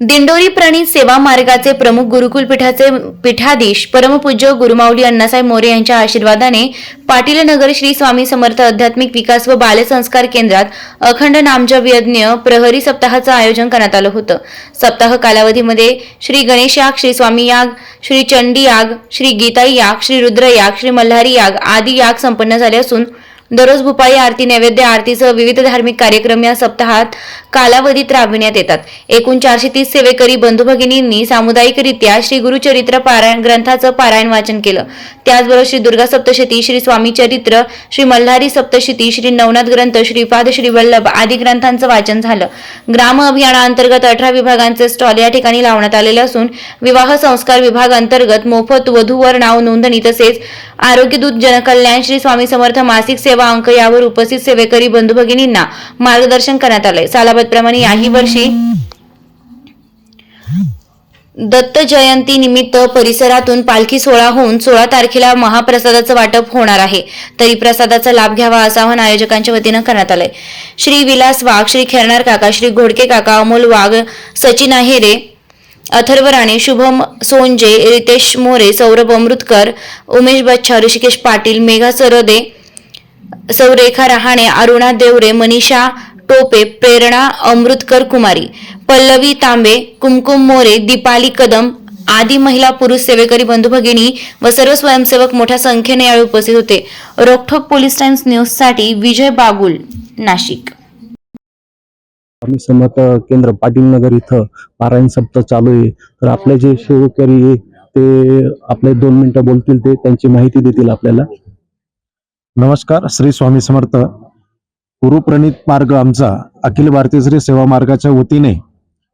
दिंडोरी प्रणीत सेवा मार्गाचे प्रमुख गुरुकुल पीठाचे पीठाधीश परमपूज्य गुरुमाऊली अण्णासाहेब मोरे यांच्या आशीर्वादाने पाटील नगर श्री स्वामी समर्थ आध्यात्मिक विकास व बालसंस्कार केंद्रात अखंड नामजप यज्ञ प्रहरी सप्ताहाचं आयोजन करण्यात आलं होतं. सप्ताह कालावधीमध्ये श्री गणेश याग श्री स्वामी याग श्री चंडी याग श्री गीताई याग श्री रुद्र याग श्री मल्हारी याग आदी याग संपन्न झाले असून दररोज भुपाळी आरती नैवेद्य आरतीसह विविध धार्मिक कार्यक्रम या सप्ताहात कालावधीत राबविण्यात येतात. एकूण चारशे तीस सेवेकरी बंधू भगिनींनी सामुदायिकरित्या श्री गुरुचरित्र पारायण ग्रंथाचं पारायण वाचन केलं. त्याचबरोबर श्री दुर्गा सप्तशती श्री स्वामी चरित्र श्री मल्हारी सप्तशती श्री नवनाथ ग्रंथ श्रीपाद श्री वल्लभ आदी ग्रंथांचं वाचन झालं. ग्राम अभियानाअंतर्गत अठरा विभागांचे स्टॉल या ठिकाणी लावण्यात आलेले असून विवाह संस्कार विभाग अंतर्गत मोफत वधूवर नाव नोंदणी तसेच आरोग्यदूत जनकल्याण श्री स्वामी समर्थ मासिक सेवा अंक यावर उपस्थित सेवेकरी बंधू भगिनींना मार्गदर्शन करण्यात आलंय. सालाबतप्रमाणे याही वर्षी दत्त जयंती निमित्त परिसरातून पालखी सोहळा होऊन सोळा तारखेला महाप्रसादाचं वाटप होणार आहे. तरी प्रसादाचा लाभ घ्यावा असं आवाहन आयोजकांच्या वतीनं करण्यात आलंय. श्री विलास वाघ श्री खेळणार काका श्री घोडके काका अमोल वाघ सचिन आहेरे अथर्व राणे शुभम सोंजे रितेश मोरे सौरभ अमृतकर उमेश बच्छा ऋषिकेश पाटील मेघा सरोदे सौरेखा रहाणे अरुणा देवरे मनीषा टोपे प्रेरणा अमृतकर कुमारी पल्लवी तांबे कुमकुम मोरे दीपाली कदम आदी महिला पुरुष सेवेकरी बंधू भगिनी व सर्व स्वयंसेवक मोठ्या संख्येने यावेळी उपस्थित होते. रोकठोक पोलीस टाइम्स न्यूजसाठी विजय बागुल नाशिक. आम्ही समर्थ केंद्र पाटील नगर इथं पारायण सप्ताह चालू आहे. तर आपले जे सेवकरी आहे ते आपले दोन मिनिटं बोलतील ते त्यांची माहिती देतील आपल्याला. नमस्कार श्री स्वामी समर्थ. गुरुप्रणित मार्ग आमचा अखिल भारतीय श्री सेवा मार्गाच्या वतीने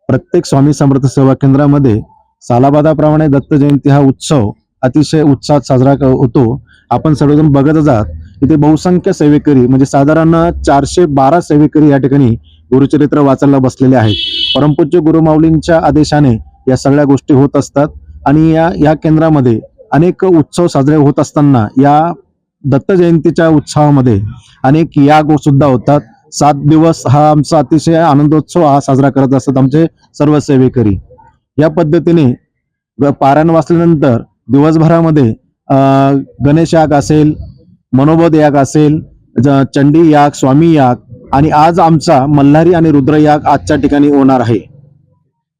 प्रत्येक स्वामी समर्थ सेवा केंद्रामध्ये सालाबादाप्रमाणे दत्त जयंती हा उत्सव अतिशय उत्साहात साजरा क- होतो. आपण सर्वजण बघतच आहात. इथे बहुसंख्य सेवेकरी म्हणजे साधारण चारशे बारा सेवेकरी या ठिकाणी गुरुचरित्र वाचायला बसलेले आहेत. परमपूज्य गुरुमाऊलींच्या आदेशाने या सगळ्या गोष्टी होत असतात. आणि या या केंद्रामध्ये अनेक उत्सव साजरे होत असताना या दत्त जयंतीच्या उत्सवामध्ये अनेक याग सुद्धा होतात. सात दिवस हा आमचा अतिशय आनंदोत्सव हा साजरा करत असतात आमचे सर्व सेवेकरी. या पद्धतीने पारायण वाचल्यानंतर दिवसभरामध्ये गणेश याग असेल मनोबोध याग असेल चंडी याग स्वामी याग आणि आज आमचा मल्हारी आणि रुद्र याग आजच्या ठिकाणी होणार आहे.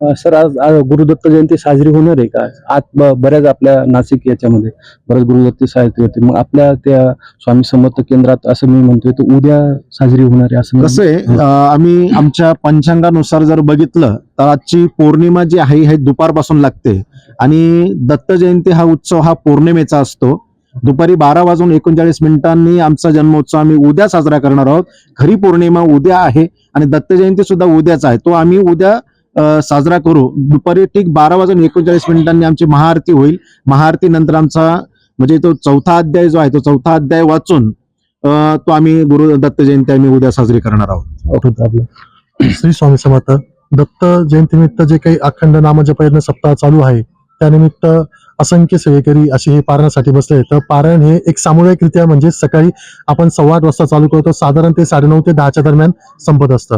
सर आज गुरुदत्त जयंती साजरी होणार आहे का? आज बऱ्याच आपल्या नाशिक याच्यामध्ये बऱ्याच गुरुदत्त साजरी होते मग आपल्या त्या स्वामी समर्थ केंद्रात असं मी म्हणतोय तर उद्या साजरी होणार आहे असं कसं आहे अं, आम्ही आमच्या पंचांगानुसार जर बघितलं तर आजची पौर्णिमा जी आहे हे दुपारपासून लागते. आणि दत्त जयंती हा उत्सव हा पौर्णिमेचा असतो. दुपारी बारा वाजून एकोणचाळीस मिनिटांनी आमचा जन्मोत्सव आम्ही उद्या साजरा करणार आहोत. खरी पौर्णिमा उद्या आहे आणि दत्त जयंती सुद्धा उद्याच आहे. तो आम्ही उद्या साजरा करू. दुपारी ठीक बारा वाजून एकोणचाळीस मिनिटांनी आमची महाआरती होईल. महाआरती नंतर आमचा म्हणजे तो चौथा अध्याय जो आहे तो चौथा अध्याय वाचून तो आम्ही गुरु दत्त जयंती आम्ही उद्या साजरी करणार आहोत. श्री स्वामी समर्थ दत्त जयंतीनिमित्त जे काही अखंड नामजप यज्ञ सप्ताह चालू आहे त्यानिमित्त असंख्य सेवेकरी असे हे पारायणासाठी बसले आहेत. तर पारायण हे एक सामुदायिकरित्या म्हणजे सकाळी आपण सव्वा आठ वाजता चालू करतो. साधारण ते साडेनऊ ते दहाच्या दरम्यान संपत असतं.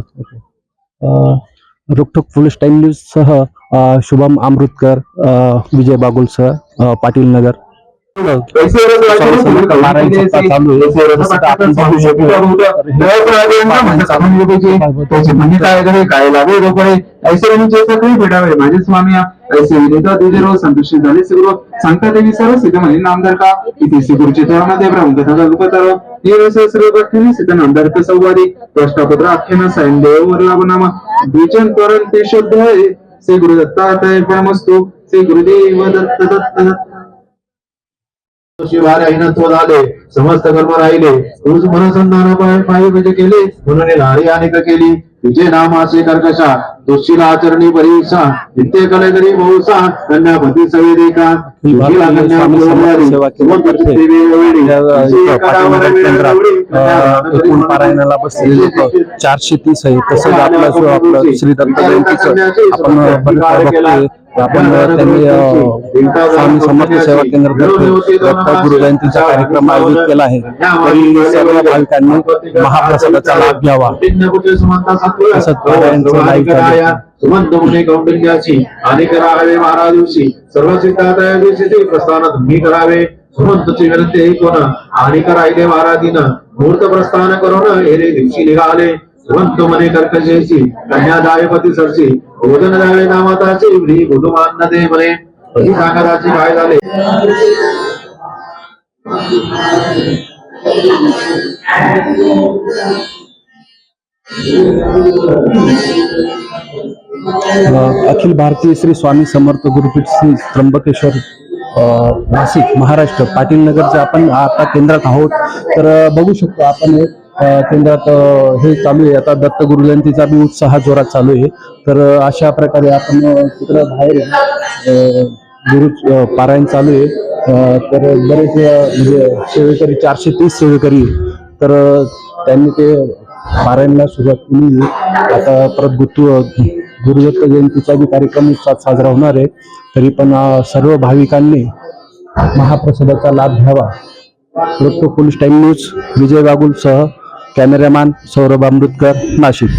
अं, रोकठोक पोलीस टाईम न्यूज सह शुभम अमृतकर विजय बागुल सह पाटील नगर म्हणजे काय करे रोकडे ऐसे सगळे भेटावे माझे स्वामी ऐसे विनेता तुझे रोज संतुष्ट झाले सगळं सांगता देवी सर्व सिद्ध म्हणजे नामदार का इथे सिगुरचे तळामध्ये ब्रह्म कथा उपतर निरस सर्व भक्तीने सिद्ध नामदार संवादी अष्टापत्र आख्यान सायन देव वरलाभनामा द्विजन तोरण ते शुद्ध आहे. श्री गुरुदत्तात्रय परमस्तु श्री गुरुदेव दत्त दत्त दत्त. शिवार झाले समस्त कर्म राहिले. रोज मनसंधान पाय पायी म्हणजे केले म्हणून नारी अनेक केली. तिचे नाम असे कर्कशा. दोषीला आचरणी परीक्षा नित्य कले तरी बहुसा कन्यापती सवे देखा भारतीय स्वामी समर्थ सेवा केंद्रातर्फे त्या इथं पाटीलनगर केंद्रात अं, एकूण पारायणाला बसलेले लोक चारशे तीस आहे तसंच आपलं आपलं श्री दत्त जयंतीचं आपण बघतोय. आपण त्यांनी स्वामी समर्थ सेवा केंद्रातर्फे दत्त गुरु जयंतीचा कार्यक्रम आयोजित केला आहे. तरी सर्व भाविकांनी महाप्रसादाचा लाभ घ्यावा. तसंच तसंच पारायणचं live सुमंत मुने कौंडिन्याची आणि करावे बारा दिवशी सर्व सिद्धाताया दिवशी ते प्रस्थान तुम्ही करावे सुमंतची विनंती ऐकून आणि करायले बारा दिन मुहूर्त प्रस्थान करून हेरे दिवशी निघाले. सुमंत मने कर्कशेची कन्या दावेपती सरची भोजन दावे नामाताची व्री बुधुमान दे मने कधी सांगताची काय झाले? Thank you. अखिल भारतीय श्री स्वामी समर्थ गुरुपीठ श्री त्र्यंबकेश्वर नाशिक महाराष्ट्र पाटील नगरच्या आपण आता केंद्रात आहोत. तर बघू शकतो आपण केंद्रात हे चालू आहे. आता दत्त गुरुजयंतीचा बी उत्साह जोरात चालू आहे. तर अशा प्रकारे आपण तिकडं बाहेर गुरु पारायण चालू आहे. तर बरेच म्हणजे सेवेकरी चारशे तीस सेवेकरी तर त्यांनी ते पारायणला सुरुवात केली. आता परत गुत्तू गुरुदत्त जयंतीचा बी कार्यक्रम उत्साहात साजरा होणार आहे. तरी पण सर्व भाविकांनी महाप्रसादाचा लाभ घ्यावा. वृत्त पोलीस टाईम न्यूज विजय बागुलसह कॅमेरामॅन सौरभ अमृतकर नाशिक.